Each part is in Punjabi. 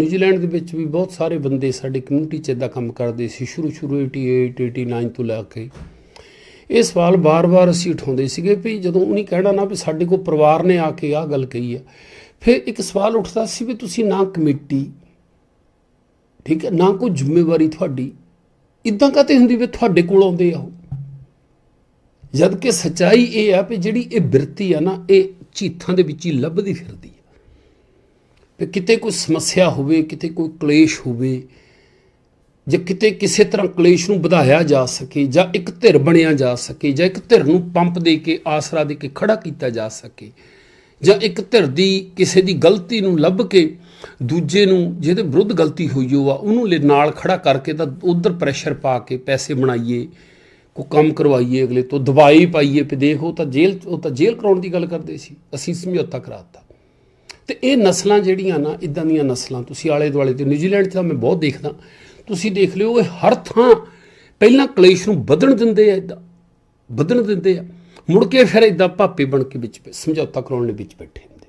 ਨਿਊਜ਼ੀਲੈਂਡ ਦੇ ਵਿੱਚ ਵੀ ਬਹੁਤ ਸਾਰੇ ਬੰਦੇ ਸਾਡੇ ਕਮਿਊਨਿਟੀ 'ਚ ਇਦਾਂ ਕੰਮ ਕਰਦੇ ਸੀ, ਸ਼ੁਰੂ ਸ਼ੁਰੂ 88 89 ਤੋਂ ਲੈ ਕੇ। ਇਹ ਸਵਾਲ ਬਾਰ-ਬਾਰ ਅਸੀਂ ਉਠਾਉਂਦੇ ਸੀਗੇ ਵੀ ਜਦੋਂ ਉਹਨੇ ਕਹਿਣਾ ਨਾ ਵੀ ਸਾਡੇ ਕੋਲ ਪਰਿਵਾਰ ਨੇ ਆ ਕੇ ਆਹ ਗੱਲ ਕਹੀ ਆ, ਫਿਰ ਇੱਕ ਸਵਾਲ ਉੱਠਦਾ ਸੀ ਵੀ ਤੁਸੀਂ ਨਾ ਕਮੇਟੀ, ਠੀਕ ਹੈ, ਨਾ ਕੋਈ ਜ਼ਿੰਮੇਵਾਰੀ ਤੁਹਾਡੀ ਇਦਾਂ ਕਾਤੇ ਹੁੰਦੀ ਵੀ ਤੁਹਾਡੇ ਕੋਲ ਆਉਂਦੇ ਆ ਉਹ? ਜਦ ਕਿ ਸਚਾਈ ਇਹ ਆ ਵੀ ਜਿਹੜੀ ਇਹ ਬਿਰਤੀ ਆ ਨਾ, ਇਹ ਚੀਥਾਂ ਦੇ ਵਿੱਚ ਹੀ ਲੱਭਦੀ ਫਿਰਦੀ ਆ। ਵੀ ਕਿਤੇ ਕੋਈ ਸਮੱਸਿਆ ਹੋਵੇ, ਕਿਤੇ ਕੋਈ ਕਲੇਸ਼ ਹੋਵੇ, ਜਾਂ ਕਿਤੇ ਕਿਸੇ ਤਰ੍ਹਾਂ ਕਲੇਸ਼ ਨੂੰ ਵਧਾਇਆ ਜਾ ਸਕੇ, ਜਾਂ ਇੱਕ ਧਿਰ ਬਣਿਆ ਜਾ ਸਕੇ, ਜਾਂ ਇੱਕ ਧਿਰ ਨੂੰ ਪੰਪ ਦੇ ਕੇ, ਆਸਰਾ ਦੇ ਕੇ ਖੜਾ ਕੀਤਾ ਜਾ ਸਕੇ, ਜਾਂ ਇੱਕ ਧਿਰ ਦੀ ਕਿਸੇ ਦੀ ਗਲਤੀ ਨੂੰ ਲੱਭ ਕੇ ਦੂਜੇ ਨੂੰ ਜਿਹਦੇ ਵਿਰੁੱਧ ਗਲਤੀ ਹੋਈ ਹੋ ਆ ਉਹਨੂੰ ਲੈ ਨਾਲ ਖੜਾ ਕਰਕੇ ਤਾਂ ਉਧਰ ਪ੍ਰੈਸ਼ਰ ਪਾ ਕੇ ਪੈਸੇ ਬਣਾਈਏ ਕੋ ਕੰਮ ਕਰਵਾਈਏ ਅਗਲੇ ਤੋਂ, ਦਵਾਈ ਪਾਈਏ, ਵੀ ਦੇਖੋ ਤਾਂ ਜੇਲ੍ਹ ਉਹ ਤਾਂ ਜੇਲ੍ਹ ਕਰਾਉਣ ਦੀ ਗੱਲ ਕਰਦੇ ਸੀ, ਅਸੀਂ ਸਮਝੌਤਾ ਕਰਾਤਾ। ਤੇ ਇਹ ਨਸਲਾਂ ਜਿਹੜੀਆਂ ਨਾ ਇਦਾਂ ਦੀਆਂ ਨਸਲਾਂ, ਤੁਸੀਂ ਆਲੇ ਦੁਆਲੇ ਤੇ, ਨਿਊਜ਼ੀਲੈਂਡ 'ਚ ਤਾਂ ਮੈਂ ਬਹੁਤ ਦੇਖਦਾ। ਤੁਸੀਂ ਦੇਖ ਲਿਓ, ਇਹ ਹਰ ਥਾਂ ਪਹਿਲਾਂ ਕਲੇਸ਼ ਨੂੰ ਵਧਣ ਦਿੰਦੇ ਆ ਇਦਾਂ ਵਧਣ ਦਿੰਦੇ ਆ। ਮੁੜ ਕੇ ਫਿਰ ਇਦਾਂ ਭਾਪੇ ਬਣ ਕੇ ਵਿੱਚ ਸਮਝੌਤਾ ਕਰਾਉਣ ਦੇ ਵਿੱਚ ਬੈਠੇ ਹੁੰਦੇ।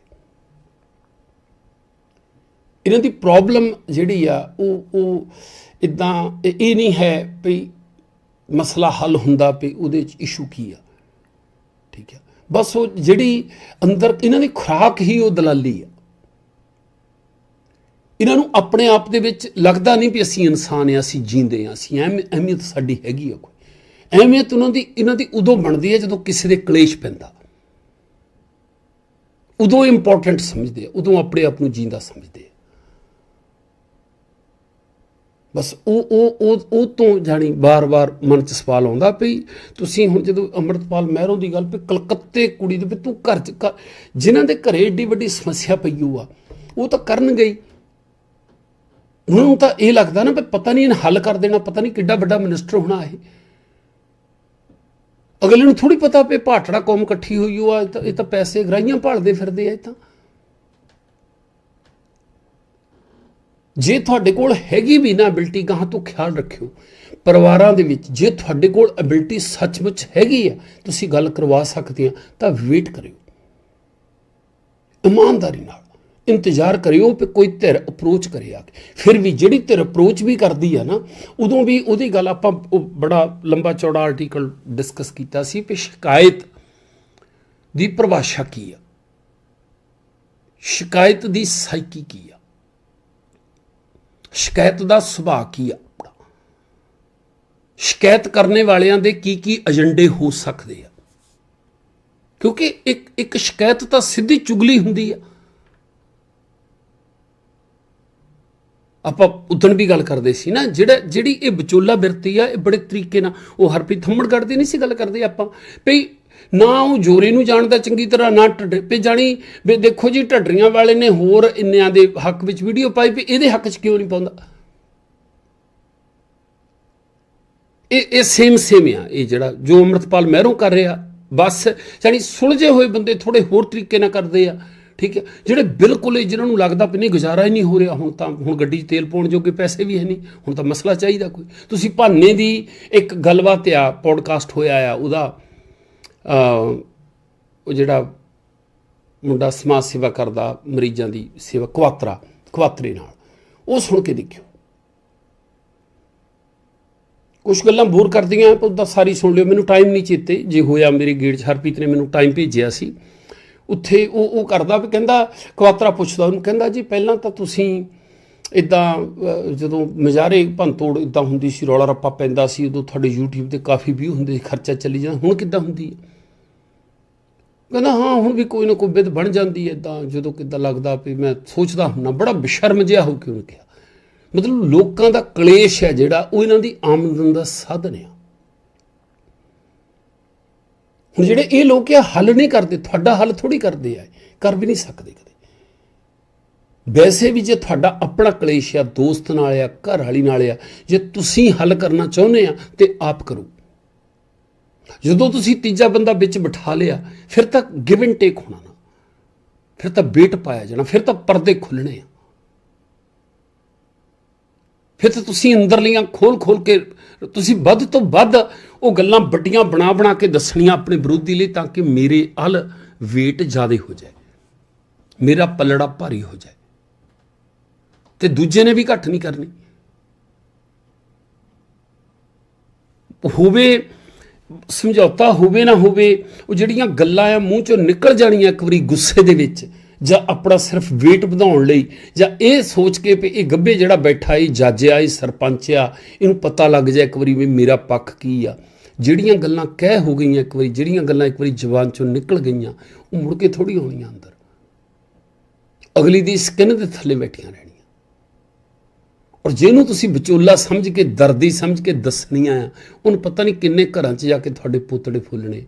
ਇਹਨਾਂ ਦੀ ਪ੍ਰੋਬਲਮ ਜਿਹੜੀ ਆ, ਉਹ ਉਹ ਇਦਾਂ ਇਹ ਨਹੀਂ ਹੈ ਵੀ ਮਸਲਾ ਹੱਲ ਹੁੰਦਾ ਵੀ ਉਹਦੇ ਚ ਇਸ਼ੂ ਕੀ ਆ। ਠੀਕ ਹੈ ਬਸ ਉਹ ਜਿਹੜੀ ਅੰਦਰ, ਇਹਨਾਂ ਦੀ ਖੁਰਾਕ ਹੀ ਉਹ ਦਲਾਲੀ ਆ। ਇਹਨਾਂ ਨੂੰ ਆਪਣੇ ਆਪ ਦੇ ਵਿੱਚ ਲੱਗਦਾ ਨਹੀਂ ਵੀ ਅਸੀਂ ਇਨਸਾਨ ਆ ਅਸੀਂ ਜੀਂਦੇ ਆ ਅਸੀਂ ਅਹਿਮ- ਅਹਿਮੀਅਤ ਸਾਡੀ ਹੈਗੀ ਆ ਕੋਈ। ਅਹਿਮੀਅਤ ਉਹਨਾਂ ਦੀ, ਇਹਨਾਂ ਦੀ ਉਦੋਂ ਬਣਦੀ ਹੈ ਜਦੋਂ ਕਿਸੇ ਦੇ ਕਲੇਸ਼ ਪੈਂਦਾ। ਉਦੋਂ ਇੰਪੋਰਟੈਂਟ ਸਮਝਦੇ ਆ, ਉਦੋਂ ਆਪਣੇ ਆਪ ਨੂੰ ਜੀਂਦਾ ਸਮਝਦੇ ਆ। ਬਸ ਉਹ ਉਹ ਉਹ ਉਹ ਤੋਂ ਜਾਣੀ ਬਾਰ-ਬਾਰ ਮਨ 'ਚ ਸਵਾਲ ਆਉਂਦਾ ਪਈ ਤੁਸੀਂ ਹੁਣ ਜਦੋਂ ਅੰਮ੍ਰਿਤਪਾਲ ਮਹਿਰੋ ਦੀ ਗੱਲ ਵੀ ਕਲਕੱਤੇ ਕੁੜੀ ਦੇ ਵੀ ਤੂੰ ਘਰ 'ਚ ਘ- ਜਿਨ੍ਹਾਂ ਦੇ ਘਰੇ ਏਡੀ ਵੱਡੀ ਸਮੱਸਿਆ ਪਈ ਹੋਆ ਉਹ ਤਾਂ ਕਰਨਗੇ ਉਹਨਾਂ ਨੂੰ ਤਾਂ ਇਹ ਲੱਗਦਾ ਨਾ ਵੀ ਪਤਾ ਨਹੀਂ ਇਹਨੇ ਹੱਲ ਕਰ ਦੇਣਾ, ਪਤਾ ਨਹੀਂ ਕਿੱਡਾ ਵੱਡਾ ਮਿਨਿਸਟਰ ਹੋਣਾ ਇਹ। ਅਗਲੇ ਨੂੰ ਥੋੜੀ ਪਤਾ ਵੀ ਭਾਟੜਾ ਕੌਮ ਇਕੱਠੀ ਹੋਈ ਹੋਆ ਆ ਤਾਂ ਇਹ ਤਾਂ ਪੈਸੇ ਗਰਾਈਆਂ ਭਾਲਦੇ ਫਿਰਦੇ ਆ ਇਹ ਤਾਂ। ਜੇ ਤੁਹਾਡੇ ਕੋਲ ਹੈਗੀ ਵੀ ਨਾ ਐਬਿਲਿਟੀ ਗਾਹਾਂ ਤੋਂ ਖਿਆਲ ਰੱਖਿਓ। ਪਰਿਵਾਰਾਂ ਦੇ ਵਿੱਚ ਜੇ ਤੁਹਾਡੇ ਕੋਲ ਐਬਿਲਿਟੀ ਸੱਚਮੁੱਚ ਹੈਗੀ ਆ, ਤੁਸੀਂ ਗੱਲ ਕਰਵਾ ਸਕਦੇ ਆ ਤਾਂ ਵੇਟ ਕਰਿਓ। ਇਮਾਨਦਾਰੀ ਨਾਲ। ਇੰਤਜ਼ਾਰ ਕਰਿਓ ਕਿ ਕੋਈ ਧਿਰ ਅਪਰੋਚ ਕਰੇ ਆ ਕੇ। ਫਿਰ ਵੀ ਜਿਹੜੀ ਧਿਰ ਅਪਰੋਚ ਵੀ ਕਰਦੀ ਆ ਨਾ, ਉਦੋਂ ਵੀ ਉਹਦੀ ਗੱਲ ਆਪਾਂ ਉਹ ਬੜਾ ਲੰਬਾ ਚੌੜਾ ਆਰਟੀਕਲ ਡਿਸਕਸ ਕੀਤਾ ਸੀ ਕਿ ਸ਼ਿਕਾਇਤ ਦੀ ਪਰਿਭਾਸ਼ਾ ਕੀ ਆ? ਸ਼ਿਕਾਇਤ ਦੀ ਸਾਈਕੀ ਕੀ ਆ? ਸ਼ਿਕਾਇਤ ਦਾ ਸੁਭਾਅ ਕੀ ਆ ਆਪਣਾ? ਸ਼ਿਕਾਇਤ ਕਰਨੇ ਵਾਲਿਆਂ ਦੇ ਕੀ ਕੀ ਏਜੰਡੇ ਹੋ ਸਕਦੇ ਆ? ਕਿਉਂਕਿ ਇੱਕ ਇੱਕ ਸ਼ਿਕਾਇਤ ਤਾਂ ਸਿੱਧੀ ਚੁਗਲੀ ਹੁੰਦੀ ਆ। ਆਪਾਂ ਉਦੋਂ ਵੀ ਗੱਲ ਕਰਦੇ ਸੀ ਨਾ, ਜਿਹੜਾ ਜਿਹੜੀ ਇਹ ਵਿਚੋਲਾ ਬਿਰਤੀ ਆ, ਇਹ ਬੜੇ ਤਰੀਕੇ ਨਾਲ ਉਹ ਹਰਪ੍ਰੀਤ ਥੰਮੜਗੜ੍ਹ ਦੀ ਨਹੀਂ ਸੀ ਗੱਲ ਕਰਦੇ ਆਪਾਂ। ਭਈ ਨਾ ਉਹ ਜੋਰੇ ਨੂੰ ਜਾਣਦਾ ਚੰਗੀ ਤਰ੍ਹਾਂ, ਨਾ ਢੱਡੇ ਪੇ ਜਾਣੀ। ਵੀ ਦੇਖੋ ਜੀ, ਢੱਡਰੀਆਂ ਵਾਲੇ ਨੇ ਹੋਰ ਇੰਨਿਆਂ ਦੇ ਹੱਕ ਵਿੱਚ ਵੀਡੀਓ ਪਾਈ ਵੀ ਇਹਦੇ ਹੱਕ 'ਚ ਕਿਉਂ ਨਹੀਂ ਪਾਉਂਦਾ? ਇਹ ਇਹ ਸੇਮ ਸੇਮ ਆ, ਇਹ ਜਿਹੜਾ ਜੋ ਅਮਰਤਪਾਲ ਮਹਿਰੋਂ ਕਰ ਰਿਹਾ। ਬਸ ਯਾਨੀ ਸੁਲਝੇ ਹੋਏ ਬੰਦੇ ਥੋੜੇ ਹੋਰ ਤਰੀਕੇ ਨਾਲ ਕਰਦੇ ਆ। ਠੀਕ ਹੈ? ਜਿਹੜੇ ਬਿਲਕੁਲ ਹੀ ਜਿਨ੍ਹਾਂ ਨੂੰ ਲੱਗਦਾ ਵੀ ਨਹੀਂ, ਗੁਜ਼ਾਰਾ ਹੀ ਨਹੀਂ ਹੋ ਰਿਹਾ, ਹੁਣ ਤਾਂ, ਹੁਣ ਗੱਡੀ 'ਚ ਤੇਲ ਪਾਉਣ ਜੋਗੇ ਪੈਸੇ ਵੀ ਹੈ ਨਹੀਂ, ਹੁਣ ਤਾਂ ਮਸਲਾ ਚਾਹੀਦਾ ਕੋਈ। ਤੁਸੀਂ ਭਾਨੇ ਦੀ ਇੱਕ ਗੱਲਬਾਤ ਆ ਪੋਡਕਾਸਟ ਹੋਇਆ ਆ, ਉਹਦਾ ਉਹ ਜਿਹੜਾ ਮੁੰਡਾ ਸਮਾਜ ਸੇਵਾ ਕਰਦਾ, ਮਰੀਜ਼ਾਂ ਦੀ ਸੇਵਾ, ਕੁਆਤਰਾ, ਕੁਆਤਰੇ ਨਾਲ, ਉਹ ਸੁਣ ਕੇ ਦੇਖਿਓ। ਕੁਝ ਗੱਲਾਂ ਬੋਰ ਕਰਦੀਆਂ ਪਰ ਉਹਦਾ ਸਾਰੀ ਸੁਣ ਲਿਓ। ਮੈਨੂੰ ਟਾਈਮ ਨਹੀਂ ਚੇਤੇ, ਜੇ ਹੋਇਆ ਮੇਰੇ ਗੇੜ 'ਚ, ਹਰਪ੍ਰੀਤ ਨੇ ਮੈਨੂੰ ਟਾਈਮ ਭੇਜਿਆ ਸੀ। ਉੱਥੇ ਉਹ ਉਹ ਕਰਦਾ ਵੀ ਕਹਿੰਦਾ, ਕਵਾਤਰਾ ਪੁੱਛਦਾ ਉਹਨੂੰ, ਕਹਿੰਦਾ ਜੀ ਪਹਿਲਾਂ ਤਾਂ ਤੁਸੀਂ ਇਦਾਂ ਜਦੋਂ ਮਜ਼ਾਰੇ ਭੰਤੋੜ ਇਦਾਂ ਹੁੰਦੀ ਸੀ, ਰੌਲਾ ਰੱਪਾ ਪੈਂਦਾ ਸੀ, ਉਦੋਂ ਤੁਹਾਡੇ YouTube ਤੇ ਕਾਫੀ ਵਿਊ ਹੁੰਦੇ ਸੀ, ਖਰਚਾ ਚੱਲੀ ਜਾਂਦਾ, ਹੁਣ ਕਿੱਦਾਂ ਹੁੰਦੀ ਹੈ? ਕਹਿੰਦਾ, ਹਾਂ, ਹੁਣ ਵੀ ਕੋਈ ਨਾ ਕੋਈ ਬਿਦ ਬਣ ਜਾਂਦੀ ਹੈ ਇਦਾਂ ਜਦੋਂ ਕਿੱਦਾਂ ਲੱਗਦਾ ਵੀ ਮੈਂ ਸੋਚਦਾ ਹੁੰਨਾ ਬੜਾ ਬੇਸ਼ਰਮ ਜਿਹਾ ਹੋ ਕੇ ਉਹਨੇ ਕਿਹਾ। ਮਤਲਬ ਲੋਕਾਂ ਦਾ ਕਲੇਸ਼ ਹੈ ਜਿਹੜਾ, ਉਹ ਇਹਨਾਂ ਦੀ ਆਮਦਨ ਦਾ ਸਾਧਨ ਹੈ ਹੁਣ ਜਿਹੜੇ ਇਹ ਲੋਕ ਆ, ਹੱਲ ਨਹੀਂ ਕਰਦੇ, ਤੁਹਾਡਾ ਹੱਲ ਥੋੜੀ ਕਰਦੇ ਆ, ਕਰ ਵੀ ਨਹੀਂ ਸਕਦੇ ਕਦੇ। ਵੈਸੇ ਵੀ ਜੇ ਤੁਹਾਡਾ ਆਪਣਾ ਕਲੇਸ਼ ਆ, ਦੋਸਤ ਨਾਲ ਆ ਘਰ ਵਾਲੀ ਨਾਲ ਆ, ਜੇ ਤੁਸੀਂ ਹੱਲ ਕਰਨਾ ਚਾਹੁੰਦੇ ਆ, ਤੇ ਆਪ ਕਰੋ। ਜਦੋਂ ਤੁਸੀਂ ਤੀਜਾ ਬੰਦਾ ਵਿੱਚ ਬਿਠਾ ਲਿਆ, ਫਿਰ ਤਾਂ ਗਿਵ ਐਂਡ ਟੇਕ ਹੋਣਾ ਨਾ। ਫਿਰ ਤਾਂ ਬੇਟ ਪਾਇਆ ਜਾਣਾ, ਫਿਰ ਤਾਂ ਪਰਦੇ ਖੁੱਲਣੇ ਆ। ਫਿਰ ਤਾਂ ਤੁਸੀਂ ਅੰਦਰਲੀਆਂ ਖੋਲ ਖੋਲ ਕੇ, ਤੁਸੀਂ ਵੱਧ ਤੋਂ ਵੱਧ ਉਹ ਗੱਲਾਂ ਵੱਡੀਆਂ ਬਣਾ ਬਣਾ ਕੇ ਦੱਸਣੀਆਂ ਆਪਣੇ ਵਿਰੋਧੀ ਲਈ ਤਾਂ ਕਿ ਮੇਰੇ ਹਲ weight ਜ਼ਿਆਦਾ ਹੋ ਜਾਏ। ਮੇਰਾ ਪਲੜਾ ਭਾਰੀ ਹੋ ਜਾਏ। ਤੇ ਦੂਜੇ ਨੇ ਵੀ ਘੱਟ ਨਹੀਂ ਕਰਨੀ। ਹੋਵੇ, ਸਮਝੌਤਾ ਹੋਵੇ ਨਾ ਹੋਵੇ, ਉਹ ਜਿਹੜੀਆਂ ਗੱਲਾਂ ਆ ਮੂੰਹ ਚੋਂ ਨਿਕਲ ਜਾਣੀਆਂ ਇੱਕ ਵਾਰੀ ਗੁੱਸੇ ਦੇ ਵਿੱਚ ਜਾਂ ਆਪਣਾ ਸਿਰਫ weight ਵਧਾਉਣ ਲਈ, ਜਾਂ ਇਹ ਸੋਚ ਕੇ ਵੀ ਇਹ ਗੱਬੇ ਜਿਹੜਾ ਬੈਠਾ ਏ ਜੱਜ ਆ ਇਹ ਸਰਪੰਚ ਆ ਇਹਨੂੰ ਪਤਾ ਲੱਗ ਜਾ ਇੱਕ ਵਾਰੀ ਵੀ ਮੇਰਾ ਪੱਖ ਕੀ ਆ। ਜਿਹੜੀਆਂ ਗੱਲਾਂ ਕਹਿ ਹੋ ਗਈਆਂ ਇੱਕ ਵਾਰੀ, ਜਿਹੜੀਆਂ ਗੱਲਾਂ ਇੱਕ ਵਾਰੀ ਜ਼ੁਬਾਨ ਚੋਂ ਨਿਕਲ ਗਈਆਂ, ਉਹ ਮੁੜ ਕੇ ਥੋੜੀ ਆਉਣੀਆਂ ਅੰਦਰ। ਅਗਲੀ ਦੀ ਸਕਿਨ ਦੇ ਥੱਲੇ ਬੈਠੀਆਂ ਰਹਿਣੀਆਂ। ਔਰ ਜਿਹਨੂੰ ਤੁਸੀਂ ਵਿਚੋਲਾ ਸਮਝ ਕੇ, ਦਰਦੀ ਸਮਝ ਕੇ ਦੱਸਣੀਆਂ ਆ, ਉਹਨੂੰ ਪਤਾ ਨਹੀਂ ਕਿੰਨੇ ਘਰਾਂ 'ਚ ਜਾ ਕੇ ਤੁਹਾਡੇ ਪੋਤੜੇ ਫੁੱਲਣੇ।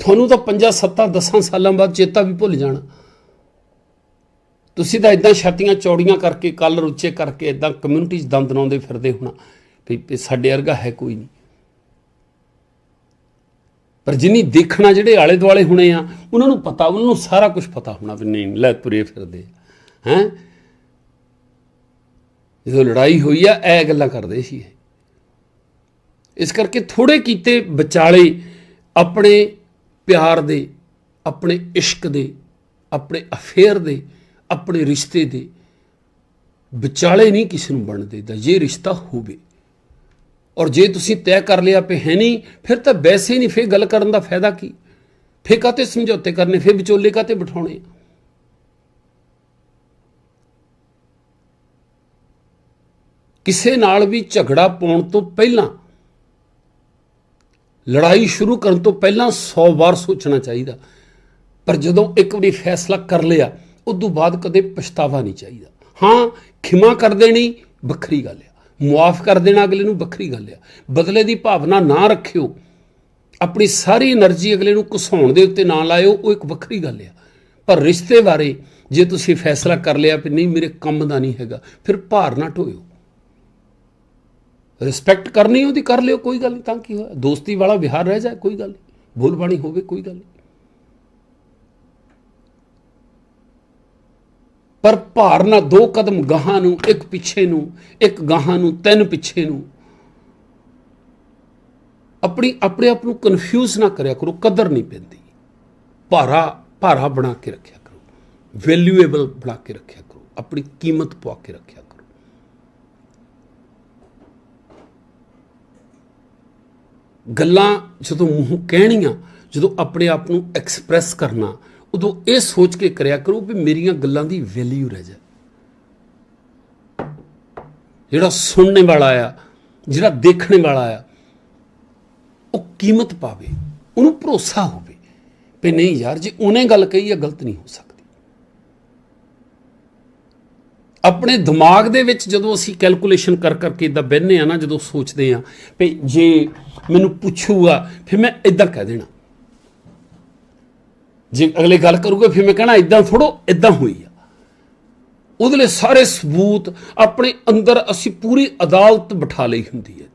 ਤੁਹਾਨੂੰ ਤਾਂ 5 7 10 ਸਾਲਾਂ ਬਾਅਦ ਚੇਤਾ ਵੀ ਭੁੱਲ ਜਾਣਾ। ਤੁਸੀਂ ਤਾਂ ਇਦਾਂ ਛਾਤੀਆਂ ਚੌੜੀਆਂ ਕਰਕੇ, ਕੱਲ ਰੁੱਚੇ ਕਰਕੇ ਇਦਾਂ ਕਮਿਊਨਿਟੀ 'ਚ ਦੰਦ ਨਾਉਂਦੇ ਫਿਰਦੇ ਹੋਣਾ ਵੀ ਸਾਡੇ ਵਰਗਾ ਹੈ ਕੋਈ ਨਹੀਂ। ਪਰ ਜਿਨੀ ਦੇਖਣਾ ਜਿਹੜੇ ਆਲੇ ਦੁਆਲੇ ਹੋਣੇ ਆ, ਉਹਨਾਂ ਨੂੰ ਪਤਾ, ਉਹਨਾਂ ਨੂੰ ਸਾਰਾ ਕੁਝ ਪਤਾ ਹੋਣਾ ਵੀ ਨਹੀਂ, ਲੈ ਤੁਰੇ ਫਿਰਦੇ ਹੈ? ਜਦੋਂ ਲੜਾਈ ਹੋਈ ਆ, ਇਹ ਗੱਲਾਂ ਕਰਦੇ ਸੀ ਇਸ ਕਰਕੇ ਥੋੜੇ ਕੀਤੇ ਵਿਚਾਲੇ ਆਪਣੇ ਪਿਆਰ ਦੇ, ਆਪਣੇ ਇਸ਼ਕ ਦੇ, ਆਪਣੇ ਅਫੇਅਰ ਦੇ, ਆਪਣੇ ਰਿਸ਼ਤੇ ਦੇ ਵਿਚਾਲੇ ਨਹੀਂ ਕਿਸੇ ਨੂੰ ਬਣ ਦੇਦਾ ਜੇ ਰਿਸ਼ਤਾ ਹੋਵੇ ਔਰ ਜੇ ਤੁਸੀਂ ਤੈਅ ਕਰ ਲਿਆ ਪੇ ਹੈ ਨਹੀਂ, ਫਿਰ ਤਾਂ ਵੈਸੇ ਨਹੀਂ, ਫਿਰ ਗੱਲ ਕਰਨ ਦਾ ਫਾਇਦਾ ਕੀ? ਫੇ ਕਾਤੇ ਸਮਝੌਤੇ ਕਰਨੇ? ਫੇ ਵਿਚੋਲੇ ਕਾਤੇ ਬਿਠਾਉਣੇ? ਕਿਸੇ ਨਾਲ ਵੀ ਝਗੜਾ ਪਾਉਣ ਤੋਂ ਪਹਿਲਾਂ ਲੜਾਈ ਸ਼ੁਰੂ ਕਰਨ ਤੋਂ ਪਹਿਲਾਂ 100 ਵਾਰ ਸੋਚਣਾ ਚਾਹੀਦਾ। ਪਰ ਜਦੋਂ ਇੱਕ ਵਾਰੀ ਫੈਸਲਾ ਕਰ ਲਿਆ, ਉਦੋਂ ਬਾਅਦ ਕਦੇ ਪਛਤਾਵਾ ਨਹੀਂ ਚਾਹੀਦਾ। ਹਾਂ, ਖਿਮਾ ਕਰ ਦੇਣੀ ਵੱਖਰੀ ਗੱਲ ਆ। ਮਾਫ ਕਰ ਦੇਣਾ ਅਗਲੇ ਨੂੰ ਵੱਖਰੀ ਗੱਲ ਆ। ਬਦਲੇ ਦੀ ਭਾਵਨਾ ਨਾ ਰੱਖਿਓ। ਆਪਣੀ ਸਾਰੀ એનર્ਜੀ ਅਗਲੇ ਨੂੰ ਕੁਸਾਉਣ ਦੇ ਉੱਤੇ ਨਾ ਲਾਇਓ, ਉਹ ਇੱਕ ਵੱਖਰੀ ਗੱਲ ਆ। ਪਰ ਰਿਸ਼ਤੇ ਬਾਰੇ ਜੇ ਤੁਸੀਂ ਫੈਸਲਾ ਕਰ ਲਿਆ ਕਿ ਨਹੀਂ, ਮੇਰੇ ਕੰਮ ਦਾ ਨਹੀਂ ਹੈਗਾ, ਫਿਰ ਭਾਰ ਨਾ ਢੋਇਓ ਰਿਸਪੈਕਟ ਕਰਨੀ ਉਹਦੀ ਕਰ ਲਿਓ, ਕੋਈ ਗੱਲ ਨਹੀਂ, ਤਾਂ ਕੀ ਹੋਇਆ? ਦੋਸਤੀ ਵਾਲਾ ਵਿਹਾਰ ਰਹਿ ਜਾਏ, ਕੋਈ ਗੱਲ ਨਹੀਂ। ਭੁੱਲ ਬਾਣੀ ਹੋਵੇ, ਕੋਈ ਗੱਲ ਨਹੀਂ। ਪਰ ਭਾਰ ਨਾ ਦੋ ਕਦਮ ਗਾਹਾਂ ਨੂੰ, ਇੱਕ ਪਿੱਛੇ ਨੂੰ, ਇੱਕ ਗਾਹਾਂ ਨੂੰ, ਤਿੰਨ ਪਿੱਛੇ ਨੂੰ। ਆਪਣੀ, ਆਪਣੇ ਆਪ ਨੂੰ ਕਨਫਿਊਜ਼ ਨਾ ਕਰਿਆ ਕਰੋ, ਕਦਰ ਨਹੀਂ ਪੈਂਦੀ। ਭਾਰਾ ਭਾਰਾ ਬਣਾ ਕੇ ਰੱਖਿਆ ਕਰੋ। ਵੈਲਿਊਏਬਲ ਬਣਾ ਕੇ ਰੱਖਿਆ ਕਰੋ। ਆਪਣੀ ਕੀਮਤ ਪਵਾ ਕੇ ਰੱਖਿਆ ਕਰੋ ਗੱਲਾਂ ਜਦੋਂ ਮੂੰਹ ਕਹਿਣੀਆਂ, ਜਦੋਂ ਆਪਣੇ ਆਪ ਨੂੰ ਐਕਸਪ੍ਰੈਸ ਕਰਨਾ, ਉਦੋਂ ਇਹ ਸੋਚ ਕੇ ਕਰਿਆ ਕਰੋ ਵੀ ਮੇਰੀਆਂ ਗੱਲਾਂ ਦੀ ਵੈਲਿਊ ਰਹਿ ਜਾਏ। ਜਿਹੜਾ ਸੁਣਨੇ ਵਾਲਾ ਆ, ਜਿਹੜਾ ਦੇਖਣੇ ਵਾਲਾ ਆ, ਉਹ ਕੀਮਤ ਪਾਵੇ, ਉਹਨੂੰ ਭਰੋਸਾ ਹੋਵੇ ਵੀ ਨਹੀਂ ਯਾਰ, ਜੇ ਉਹਨੇ ਗੱਲ ਕਹੀ ਆ, ਗਲਤ ਨਹੀਂ ਹੋ ਸਕਦਾ। ਆਪਣੇ ਦਿਮਾਗ ਦੇ ਵਿੱਚ ਜਦੋਂ ਅਸੀਂ ਕੈਲਕੂਲੇਸ਼ਨ ਕਰ ਕਰਕੇ ਇਦਾਂ ਬਹਿਨੇ ਆ ਨਾ, ਜਦੋਂ ਸੋਚਦੇ ਆ ਵੀ ਜੇ ਮੈਨੂੰ ਪੁੱਛੂਗਾ, ਫਿਰ ਮੈਂ ਇਦਾਂ ਕਹਿ ਦੇਣਾ। ਜੇ ਅਗਲੇ ਗੱਲ ਕਰੂਗੇ, ਫਿਰ ਮੈਂ ਕਹਿਣਾ ਇਦਾਂ ਥੋੜੋ ਇਦਾਂ ਹੋਈ ਆ। ਉਹਦੇ ਲਈ ਸਾਰੇ ਸਬੂਤ ਆਪਣੇ ਅੰਦਰ ਅਸੀਂ ਪੂਰੀ ਅਦਾਲਤ ਬਿਠਾ ਲਈ ਹੁੰਦੀ ਹੈ।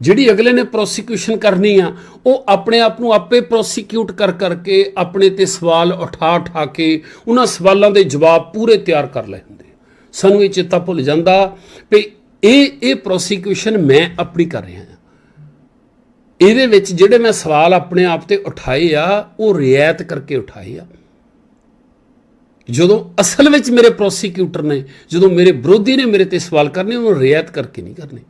ਜਿਹੜੀ ਅਗਲੇ ਨੇ ਪ੍ਰੋਸੀਕਿਊਸ਼ਨ ਕਰਨੀ ਆ, ਉਹ ਆਪਣੇ ਆਪ ਨੂੰ ਆਪੇ ਪ੍ਰੋਸੀਕਿਊਟ ਕਰ ਕਰਕੇ ਆਪਣੇ ਤੇ ਸਵਾਲ ਉਠਾ ਉਠਾ ਕੇ ਉਹਨਾਂ ਸਵਾਲਾਂ ਦੇ ਜਵਾਬ ਪੂਰੇ ਤਿਆਰ ਕਰ ਲਏ ਹੁੰਦੇ ਸਾਨੂੰ ਇਹ ਚੇਤਾ ਭੁੱਲ ਜਾਂਦਾ ਵੀ ਇਹ ਇਹ ਪ੍ਰੋਸੀਕਿਊਸ਼ਨ ਮੈਂ ਆਪਣੀ ਕਰ ਰਿਹਾ ਹਾਂ। ਇਹਦੇ ਵਿੱਚ ਜਿਹੜੇ ਮੈਂ ਸਵਾਲ ਆਪਣੇ ਆਪ ਤੇ ਉਠਾਏ ਆ, ਉਹ ਰਿਆਇਤ ਕਰਕੇ ਉਠਾਏ ਆ। ਜਦੋਂ ਅਸਲ ਵਿੱਚ ਮੇਰੇ ਪ੍ਰੋਸੀਕਿਊਟਰ ਨੇ, ਜਦੋਂ ਮੇਰੇ ਵਿਰੋਧੀ ਨੇ ਮੇਰੇ ਤੇ ਸਵਾਲ ਕਰਨੇ, ਉਹਨੂੰ ਰਿਆਇਤ ਕਰਕੇ ਨਹੀਂ ਕਰਨੇ।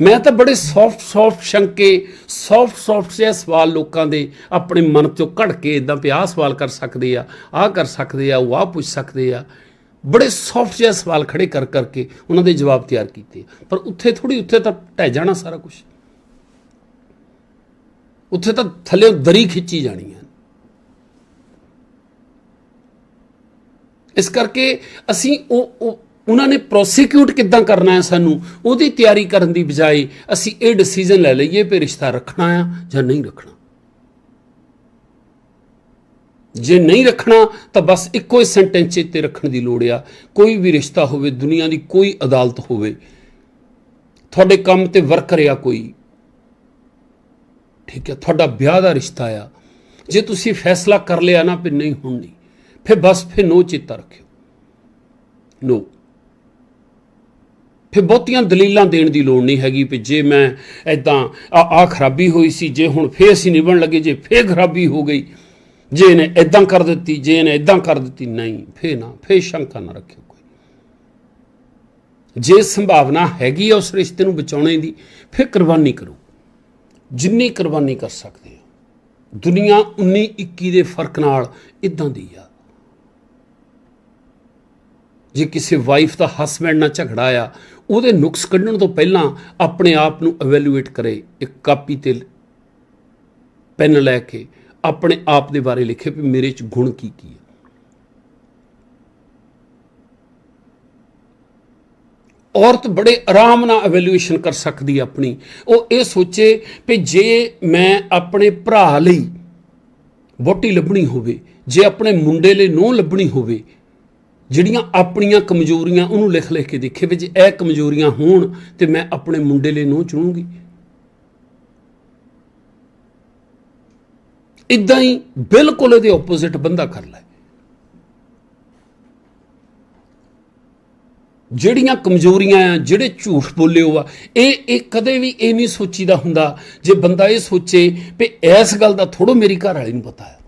ਮੈਂ ਤਾਂ ਬੜੇ ਸੌਫਟ ਸੌਫਟ ਸ਼ੰਕੇ ਸੌਫਟ ਸੌਫਟ ਜਿਹੇ ਸਵਾਲ ਲੋਕਾਂ ਦੇ ਆਪਣੇ ਮਨ ਚੋਂ ਘੜ ਕੇ ਇਦਾਂ ਪਿਆ ਸਵਾਲ ਕਰ ਸਕਦੇ ਆ, ਆਹ ਕਰ ਸਕਦੇ ਆ, ਉਹ ਆਹ ਪੁੱਛ ਸਕਦੇ ਆ। ਬੜੇ ਸੌਫਟ ਜਿਹੇ ਸਵਾਲ ਖੜੇ ਕਰ ਕਰਕੇ ਉਹਨਾਂ ਦੇ ਜਵਾਬ ਤਿਆਰ ਕੀਤੇ। ਪਰ ਉੱਥੇ ਥੋੜੀ ਉੱਥੇ ਤਾਂ ਟਹਿ ਜਾਣਾ ਸਾਰਾ ਕੁਝ ਉੱਥੇ ਤਾਂ ਥੱਲੇ ਦਰੀ ਖਿੱਚੀ ਜਾਣੀ ਹੈ ਇਸ ਕਰਕੇ ਅਸੀਂ ਉਹ ਉਹ ਉਹਨਾਂ ਨੇ ਪ੍ਰੋਸੀਕਿਊਟ ਕਿੱਦਾਂ ਕਰਨਾ ਹੈ ਸਾਨੂੰ? ਉਹਦੀ ਤਿਆਰੀ ਕਰਨ ਦੀ ਬਜਾਏ ਅਸੀਂ ਇਹ ਡਿਸੀਜਨ ਲੈ ਲਈਏ ਕਿ ਰਿਸ਼ਤਾ ਰੱਖਣਾ ਆ ਜਾਂ ਨਹੀਂ ਰੱਖਣਾ। ਜੇ ਨਹੀਂ ਰੱਖਣਾ, ਤਾਂ ਬਸ ਇੱਕੋ ਹੀ ਸੈਂਟੈਂਸ ਤੇ ਰੱਖਣ ਦੀ ਲੋੜ ਆ। ਕੋਈ ਵੀ ਰਿਸ਼ਤਾ ਹੋਵੇ, ਦੁਨੀਆ ਦੀ ਕੋਈ ਅਦਾਲਤ ਹੋਵੇ, ਤੁਹਾਡੇ ਕੰਮ ਤੇ ਵਰਕਰ ਆ ਕੋਈ, ਠੀਕ ਹੈ, ਤੁਹਾਡਾ ਵਿਆਹ ਦਾ ਰਿਸ਼ਤਾ ਆ, ਜੇ ਤੁਸੀਂ ਫੈਸਲਾ ਕਰ ਲਿਆ ਨਾ ਕਿ ਨਹੀਂ ਹੁਣ ਨਹੀਂ। ਫਿਰ ਬਸ ਫਿਰ ਨੋ ਚੇਤਾ ਰੱਖਿਓ। ਨੋ। ਫਿਰ ਬਹੁਤੀਆਂ ਦਲੀਲਾਂ ਦੇਣ ਦੀ ਲੋੜ ਨਹੀਂ ਹੈਗੀ ਵੀ ਜੇ ਮੈਂ ਐਦਾਂ ਆ ਆ ਖਰਾਬੀ ਹੋਈ ਸੀ, ਜੇ ਹੁਣ ਫੇਰ ਅਸੀਂ ਨਿਭਣ ਲੱਗੇ, ਜੇ ਫੇਰ ਖਰਾਬੀ ਹੋ ਗਈ, ਜੇ ਇਹਨੇ ਐਦਾਂ ਕਰ ਦਿੱਤੀ, ਜੇ ਇਹਨੇ ਐਦਾਂ ਕਰ ਦਿੱਤੀ, ਨਹੀਂ, ਫੇਰ ਨਾ, ਫੇਰ ਸ਼ੰਕਾ ਨਾ ਰੱਖਿਓ ਕੋਈ। ਜੇ ਸੰਭਾਵਨਾ ਹੈਗੀ ਆ ਉਸ ਰਿਸ਼ਤੇ ਨੂੰ ਬਚਾਉਣੇ ਦੀ, ਫਿਰ ਕੁਰਬਾਨੀ ਕਰੋ। ਜਿੰਨੀ ਕੁਰਬਾਨੀ ਕਰ ਸਕਦੇ ਹੋ। ਦੁਨੀਆ 19 21 ਦੇ ਫ਼ਰਕ ਨਾਲ ਇਦਾਂ ਦੀ ਆ। ਜੇ ਕਿਸੇ ਵਾਈਫ ਦਾ ਹਸਬੈਂਡ ਨਾਲ ਝਗੜਾ ਆ ਉਹਦੇ ਨੁਕਸ ਕੱਢਣ ਤੋਂ ਪਹਿਲਾਂ ਆਪਣੇ ਆਪ ਨੂੰ ਇਵੈਲੂਏਟ ਕਰੇ, ਇੱਕ ਕਾਪੀ ਤੇ ਪੈਨ ਲੈ ਕੇ ਆਪਣੇ ਆਪ ਦੇ ਬਾਰੇ ਲਿਖੇ ਵੀ ਮੇਰੇ ਚ ਗੁਣ ਕੀ ਕੀ ਹੈ। ਔਰਤ ਬੜੇ ਆਰਾਮ ਨਾਲ ਇਵੈਲੂਏਸ਼ਨ ਕਰ ਸਕਦੀ ਹੈ ਆਪਣੀ। ਉਹ ਇਹ ਸੋਚੇ ਕਿ ਜੇ ਮੈਂ ਆਪਣੇ ਭਰਾ ਲਈ ਵੋਟੀ ਲੱਭਣੀ ਹੋਵੇ, ਜੇ ਆਪਣੇ ਮੁੰਡੇ ਲਈ ਨੋ ਲੱਭਣੀ ਹੋਵੇ ਜਿਹੜੀਆਂ ਆਪਣੀਆਂ ਕਮਜ਼ੋਰੀਆਂ ਉਹਨੂੰ ਲਿਖ ਲਿਖ ਕੇ ਦੇਖੇ ਵੀ ਜੇ ਇਹ ਕਮਜ਼ੋਰੀਆਂ ਹੋਣ ਤੇ ਮੈਂ ਆਪਣੇ ਮੁੰਡੇ ਲਈ ਨੋ ਚੁਣੂੰਗੀ। ਇਦਾਂ ਹੀ ਬਿਲਕੁਲ ਇਹਦੇ ਆਪੋਜ਼ਿਟ ਬੰਦਾ ਕਰ ਲੈ। ਜਿਹੜੀਆਂ ਕਮਜ਼ੋਰੀਆਂ ਆ, ਜਿਹੜੇ ਝੂਠ ਬੋਲੇ ਹੋ ਆ, ਇਹ ਇਹ ਕਦੇ ਵੀ ਇਹ ਨਹੀਂ ਸੋਚੀਦਾ ਹੁੰਦਾ ਜੇ ਬੰਦਾ ਇਹ ਸੋਚੇ ਵੀ ਇਸ ਗੱਲ ਦਾ ਥੋੜੋ ਮੇਰੀ ਘਰ ਵਾਲੀ ਨੂੰ ਪਤਾ ਹੈ।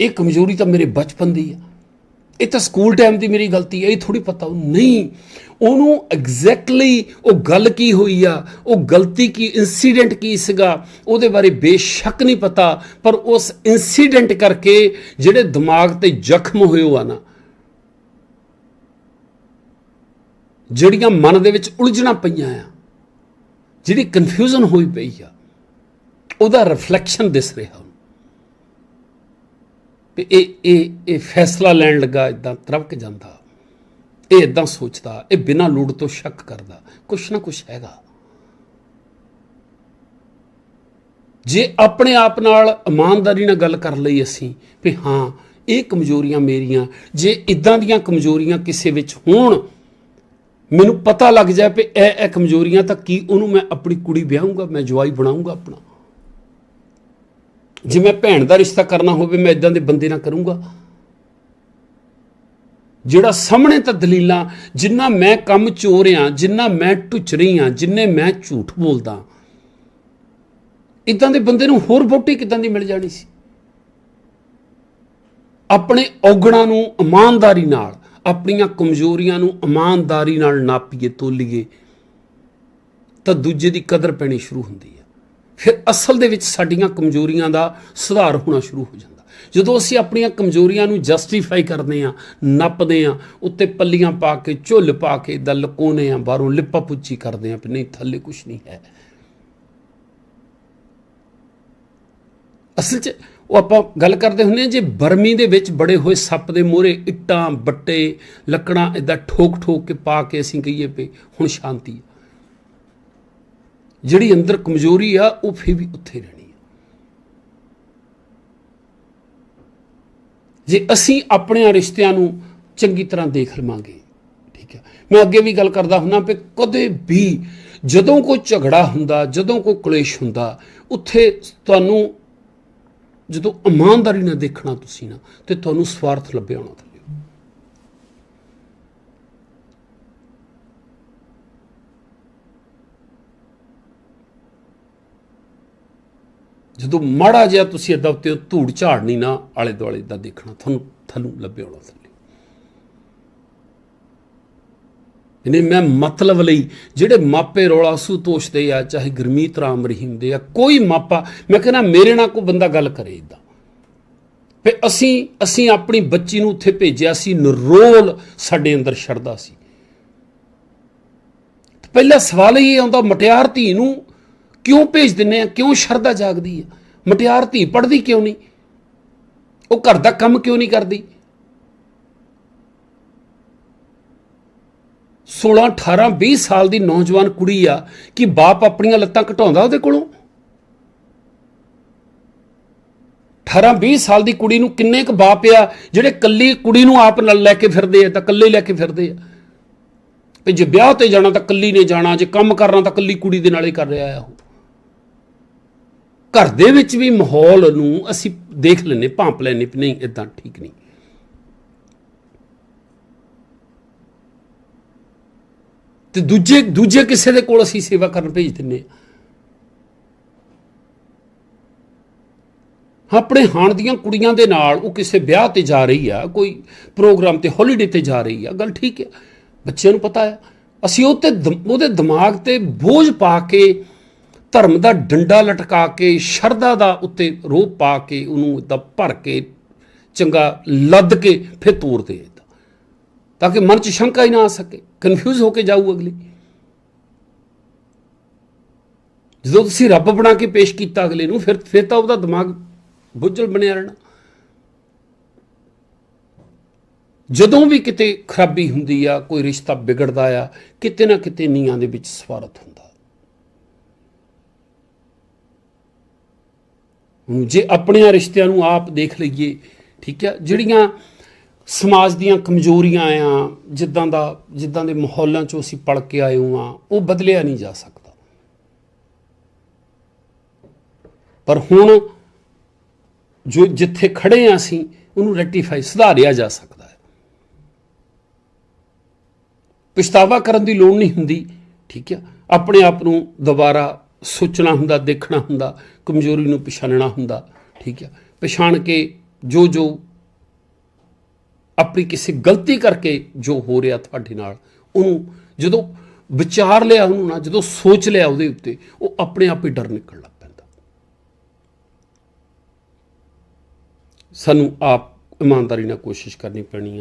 ਇਹ ਕਮਜ਼ੋਰੀ ਤਾਂ ਮੇਰੇ ਬਚਪਨ ਦੀ ਆ। ਇਹ ਤਾਂ ਸਕੂਲ ਟਾਈਮ ਦੀ ਮੇਰੀ ਗਲਤੀ ਹੈ, ਇਹ ਥੋੜੀ ਪਤਾ ਉਹ ਨਹੀਂ। ਉਹਨੂੰ ਐਗਜ਼ੈਕਟਲੀ ਉਹ ਗੱਲ ਕੀ ਹੋਈ ਆ, ਉਹ ਗਲਤੀ ਕੀ ਇਨਸੀਡੈਂਟ ਕੀ ਸੀਗਾ, ਉਹਦੇ ਬਾਰੇ ਬੇਸ਼ੱਕ ਨਹੀਂ ਪਤਾ, ਪਰ ਉਸ ਇਨਸੀਡੈਂਟ ਕਰਕੇ ਜਿਹੜੇ ਦਿਮਾਗ ਤੇ ਜ਼ਖਮ ਹੋਏ ਆ ਨਾ। ਜਿਹੜੀਆਂ ਮਨ ਦੇ ਵਿੱਚ ਉਲਝਣਾ ਪਈਆਂ ਆ, ਜਿਹੜੀ ਕਨਫਿਊਜ਼ਨ ਹੋਈ ਪਈ ਆ, ਉਹਦਾ ਰਿਫਲੈਕਸ਼ਨ ਦਿਸ ਰਿਹਾ। ਵੀ ਇਹ ਇਹ ਇਹ ਫੈਸਲਾ ਲੈਣ ਲੱਗਾ ਇਦਾਂ ਤਰਵਕ ਜਾਂਦਾ। ਇਹ ਇਦਾਂ ਸੋਚਦਾ, ਇਹ ਬਿਨਾਂ ਲੋੜ ਤੋਂ ਸ਼ੱਕ ਕਰਦਾ। ਕੁਛ ਨਾ ਕੁਛ ਹੈਗਾ। ਜੇ ਆਪਣੇ ਆਪ ਨਾਲ ਇਮਾਨਦਾਰੀ ਨਾਲ ਗੱਲ ਕਰ ਲਈ ਅਸੀਂ, ਵੀ ਹਾਂ, ਇਹ ਕਮਜ਼ੋਰੀਆਂ ਮੇਰੀਆਂ, ਜੇ ਇਦਾਂ ਦੀਆਂ ਕਮਜ਼ੋਰੀਆਂ ਕਿਸੇ ਵਿੱਚ ਹੋਣ, ਮੈਨੂੰ ਪਤਾ ਲੱਗ ਜਾਏ ਵੀ ਇਹ ਇਹ ਕਮਜ਼ੋਰੀਆਂ ਤਾਂ ਕੀ ਉਹਨੂੰ ਮੈਂ ਆਪਣੀ ਕੁੜੀ ਵਿਆਹੂੰਗਾ, ਮੈਂ ਜਵਾਈ ਬਣਾਉਂਗਾ ਆਪਣਾ। ਜੇ ਮੈਂ ਭੈਣ ਦਾ ਰਿਸ਼ਤਾ ਕਰਨਾ ਹੋਵੇ, ਮੈਂ ਇਦਾਂ ਦੇ ਬੰਦੇ ਨਾਲ ਕਰੂੰਗਾ। ਜਿਹੜਾ ਸਾਹਮਣੇ ਤਾਂ ਦਲੀਲਾਂ, ਜਿੰਨਾ ਮੈਂ ਕੰਮ ਚੋਰ ਆ ਜਿੰਨਾ ਮੈਂ ਟੁੱਚ ਰਹੀ ਆ, ਜਿੰਨੇ ਮੈਂ ਝੂਠ ਬੋਲਦਾ ਇਦਾਂ ਦੇ ਬੰਦੇ ਨੂੰ ਹੋਰ ਵੋਟੀ ਕਿਦਾਂ ਦੀ ਮਿਲ ਜਾਣੀ ਸੀ? ਆਪਣੇ ਔਗਣਾਂ ਨੂੰ ਇਮਾਨਦਾਰੀ ਨਾਲ, ਆਪਣੀਆਂ ਕਮਜ਼ੋਰੀਆਂ ਨੂੰ ਇਮਾਨਦਾਰੀ ਨਾਲ ਨਾਪੀਏ, ਤੋਲੀਏ, ਤਾਂ ਦੂਜੇ ਦੀ ਕਦਰ ਪੈਣੀ ਸ਼ੁਰੂ ਹੁੰਦੀ ਹੈ। ਫਿਰ ਅਸਲ ਦੇ ਵਿੱਚ ਸਾਡੀਆਂ ਕਮਜ਼ੋਰੀਆਂ ਦਾ ਸੁਧਾਰ ਹੋਣਾ ਸ਼ੁਰੂ ਹੋ ਜਾਂਦਾ। ਜਦੋਂ ਅਸੀਂ ਆਪਣੀਆਂ ਕਮਜ਼ੋਰੀਆਂ ਨੂੰ ਜਸਟੀਫਾਈ ਕਰਦੇ ਆ ਨੱਪਦੇ ਆ ਉੱਤੇ ਪੱਲੀਆਂ ਪਾ ਕੇ, ਝੁੱਲ ਪਾ ਕੇ ਇਦਾਂ ਲਕੋਨੇ ਆ ਬਾਹਰੋਂ ਲਿੱਪਾ ਪੁੱਚੀ ਕਰਦੇ ਆ ਵੀ ਨਹੀਂ, ਥੱਲੇ ਕੁਝ ਨਹੀਂ ਹੈ। ਅਸਲ 'ਚ ਉਹ ਆਪਾਂ ਗੱਲ ਕਰਦੇ ਹੁੰਦੇ ਆ ਜੇ ਬਰਮੀ ਦੇ ਵਿੱਚ ਬੜੇ ਹੋਏ ਸੱਪ ਦੇ ਮੋਹਰੇ ਇੱਟਾਂ, ਬੱਟੇ, ਲੱਕੜਾਂ ਇਦਾਂ ਠੋਕ ਠੋਕ ਕੇ ਪਾ ਕੇ ਅਸੀਂ ਕਹੀਏ ਪਏ ਹੁਣ ਸ਼ਾਂਤੀ ਹੈ। ਜਿਹੜੀ ਅੰਦਰ ਕਮਜ਼ੋਰੀ ਆ, ਉਹ ਫੇਰ ਵੀ ਉੱਥੇ ਰਹਿਣੀ ਆ। ਜੇ ਅਸੀਂ ਆਪਣੇ ਰਿਸ਼ਤਿਆਂ ਨੂੰ ਚੰਗੀ ਤਰ੍ਹਾਂ ਦੇਖ ਲਵਾਂਗੇ, ਠੀਕ ਹੈ ਮੈਂ ਅੱਗੇ ਵੀ ਗੱਲ ਕਰਦਾ ਹੁੰਨਾ ਕਿ ਕਦੇ ਵੀ ਜਦੋਂ ਕੋਈ ਝਗੜਾ ਹੁੰਦਾ, ਜਦੋਂ ਕੋਈ ਕਲੇਸ਼ ਹੁੰਦਾ, ਉੱਥੇ ਤੁਹਾਨੂੰ ਜਦੋਂ ਇਮਾਨਦਾਰੀ ਨਾਲ ਦੇਖਣਾ ਤੁਸੀਂ ਨਾ, ਤੇ ਤੁਹਾਨੂੰ ਸਵਾਰਥ ਲੱਭਿਆ ਹੋਣਾ ਥੱਲੇ ਜਦੋਂ ਮਾੜਾ ਜਿਹਾ ਤੁਸੀਂ ਇਦਾਂ ਉੱਤੇ ਧੂੜ ਝਾੜਨੀ ਨਾ ਆਲੇ ਦੁਆਲੇ ਦਾ ਦੇਖਣਾ, ਤੁਹਾਨੂੰ ਤੁਹਾਨੂੰ ਲੱਭੇ ਹੋਣਾ ਥੱਲੇ ਇਹਨੇ ਮੈਂ ਮਤਲਬ ਲਈ ਜਿਹੜੇ ਮਾਪੇ ਰੋਲਾ ਸੁਤੋਸ਼ਦੇ ਆ, ਚਾਹੇ ਗਰਮੀਤ ਰਾਮ ਰਹੀਮ ਦੇ ਆ, ਕੋਈ ਮਾਪਾ, ਮੈਂ ਕਹਿੰਦਾ ਮੇਰੇ ਨਾਲ ਕੋਈ ਬੰਦਾ ਗੱਲ ਕਰੇ ਇਦਾਂ ਫੇ ਅਸੀਂ ਅਸੀਂ ਆਪਣੀ ਬੱਚੀ ਨੂੰ ਉੱਥੇ ਭੇਜਿਆ ਸੀ, ਨਰੋਲ ਸਾਡੇ ਅੰਦਰ ਛੜਦਾ ਸੀ। ਪਹਿਲਾ ਸਵਾਲ ਇਹ ਆਉਂਦਾ, ਮਟਿਆਰ ਧੀ ਨੂੰ ਕਿਉਂ ਭੇਜ ਦਿੰਨੇ ਆ? ਕਿਉਂ ਸ਼ਰਧਾ ਜਾਗਦੀ ਆ? ਮਟਿਆਰ ਧੀ ਪੜਦੀ ਕਿਉਂ ਨਹੀਂ? ਉਹ ਘਰ ਦਾ ਕੰਮ ਕਿਉਂ ਨਹੀਂ ਕਰਦੀ? 16 18 20 ਸਾਲ ਦੀ ਨੌਜਵਾਨ ਕੁੜੀ ਆ ਕਿ ਬਾਪ ਆਪਣੀਆਂ ਲੱਤਾਂ ਘਟਾਉਂਦਾ ਉਹਦੇ ਕੋਲੋਂ? 18 20 ਸਾਲ ਦੀ ਕੁੜੀ ਨੂੰ ਕਿੰਨੇ ਕੁ ਬਾਪ ਆ ਜਿਹੜੇ ਕੱਲੀ ਕੁੜੀ ਨੂੰ ਆਪ ਨਾਲ ਲੈ ਕੇ ਫਿਰਦੇ ਆ, ਤਾਂ ਕੱਲੇ ਲੈ ਕੇ ਫਿਰਦੇ ਆ? ਤੇ ਜੇ ਵਿਆਹ ਤੇ ਜਾਣਾ ਤਾਂ ਕੱਲੀ ਨੇ ਜਾਣਾ, ਜੇ ਕੰਮ ਕਰਨਾ ਤਾਂ ਕੱਲੀ ਕੁੜੀ ਦੇ ਨਾਲ ਹੀ ਕਰ ਰਿਹਾ ਆ ਉਹ। ਘਰ ਦੇ ਵਿੱਚ ਵੀ ਮਾਹੌਲ ਨੂੰ ਅਸੀਂ ਦੇਖ ਲੈਨੇ ਭਾਂਪ ਲੈਨੇ ਨਹੀਂ ਇਦਾਂ ਠੀਕ ਨਹੀਂ। ਤੇ ਦੂਜੇ ਦੂਜੇ ਕਿਸੇ ਦੇ ਕੋਲ ਅਸੀਂ ਸੇਵਾ ਕਰਨ ਭੇਜ ਦਿੰਨੇ ਹਾਂ। ਆਪਣੇ ਹਾਣ ਦੀਆਂ ਕੁੜੀਆਂ ਦੇ ਨਾਲ ਉਹ ਕਿਸੇ ਵਿਆਹ ਤੇ ਜਾ ਰਹੀ ਆ, ਕੋਈ ਪ੍ਰੋਗਰਾਮ ਤੇ ਹੌਲੀਡੇ ਤੇ ਜਾ ਰਹੀ ਆ, ਗੱਲ ਠੀਕ ਹੈ ਬੱਚਿਆਂ ਨੂੰ ਪਤਾ ਹੈ ਅਸੀਂ ਉਹ ਤੇ ਦਮ- ਉਹਦੇ ਦਿਮਾਗ ਤੇ ਬੋਝ ਪਾ ਕੇ ਧਰਮ ਦਾ ਡੰਡਾ ਲਟਕਾ ਕੇ, ਸ਼ਰਧਾ ਦਾ ਉੱਤੇ ਰੋਪ ਪਾ ਕੇ ਉਹਨੂੰ ਏਦਾਂ ਭਰ ਕੇ, ਚੰਗਾ ਲੱਦ ਕੇ ਫਿਰ ਤੋੜ ਦੇ ਏਦਾਂ। ਤਾਂ ਕਿ ਮਨ 'ਚ ਸ਼ੰਕਾ ਹੀ ਨਾ ਆ ਸਕੇ ਕਨਫਿਊਜ਼ ਹੋ ਕੇ ਜਾਊ ਅਗਲੀ। ਜਦੋਂ ਤੁਸੀਂ ਰੱਬ ਬਣਾ ਕੇ ਪੇਸ਼ ਕੀਤਾ ਅਗਲੇ ਨੂੰ, ਫਿਰ ਫਿਰ ਤਾਂ ਉਹਦਾ ਦਿਮਾਗ ਬੁੱਝਲ ਬਣਿਆ ਰਹਿਣਾ। ਜਦੋਂ ਵੀ ਕਿਤੇ ਖਰਾਬੀ ਹੁੰਦੀ ਆ, ਕੋਈ ਰਿਸ਼ਤਾ ਵਿਗੜਦਾ ਆ, ਕਿਤੇ ਨਾ ਕਿਤੇ ਨੀਆਂ ਦੇ ਵਿੱਚ ਸਵਾਰਥ ਹੁੰਦਾ ਹੁਣ ਜੇ ਆਪਣਿਆਂ ਰਿਸ਼ਤਿਆਂ ਨੂੰ ਆਪ ਦੇਖ ਲਈਏ, ਠੀਕ ਹੈ, ਜਿਹੜੀਆਂ ਸਮਾਜ ਦੀਆਂ ਕਮਜ਼ੋਰੀਆਂ ਆ, ਜਿੱਦਾਂ ਦਾ, ਜਿੱਦਾਂ ਦੇ ਮਾਹੌਲਾਂ 'ਚੋਂ ਅਸੀਂ ਪੜ ਕੇ ਆਏ ਹਾਂ, ਉਹ ਬਦਲਿਆ ਨਹੀਂ ਜਾ ਸਕਦਾ। ਪਰ ਹੁਣ ਜੋ ਜਿੱਥੇ ਖੜੇ ਆ ਅਸੀਂ, ਉਹਨੂੰ ਰੈਕਟੀਫਾਈ ਸੁਧਾਰਿਆ ਜਾ ਸਕਦਾ ਹੈ। ਪਛਤਾਵਾ ਕਰਨ ਦੀ ਲੋੜ ਨਹੀਂ ਹੁੰਦੀ, ਠੀਕ ਹੈ, ਆਪਣੇ ਆਪ ਨੂੰ ਦੁਬਾਰਾ ਸੋਚਣਾ ਹੁੰਦਾ, ਦੇਖਣਾ ਹੁੰਦਾ, ਕਮਜ਼ੋਰੀ ਨੂੰ ਪਛਾਣਨਾ ਹੁੰਦਾ, ਠੀਕ ਹੈ ਪਛਾਣ ਕੇ ਜੋ ਜੋ ਆਪਣੀ ਕਿਸੇ ਗਲਤੀ ਕਰਕੇ ਜੋ ਹੋ ਰਿਹਾ ਤੁਹਾਡੇ ਨਾਲ, ਉਹਨੂੰ ਜਦੋਂ ਵਿਚਾਰ ਲਿਆ ਉਹਨੂੰ ਨਾ, ਜਦੋਂ ਸੋਚ ਲਿਆ ਉਹਦੇ ਉੱਤੇ, ਉਹ ਆਪਣੇ ਆਪ ਹੀ ਡਰ ਨਿਕਲਣ ਲੱਗ ਪੈਂਦਾ। ਸਾਨੂੰ ਆਪ ਇਮਾਨਦਾਰੀ ਨਾਲ ਕੋਸ਼ਿਸ਼ ਕਰਨੀ ਪੈਣੀ ਹੈ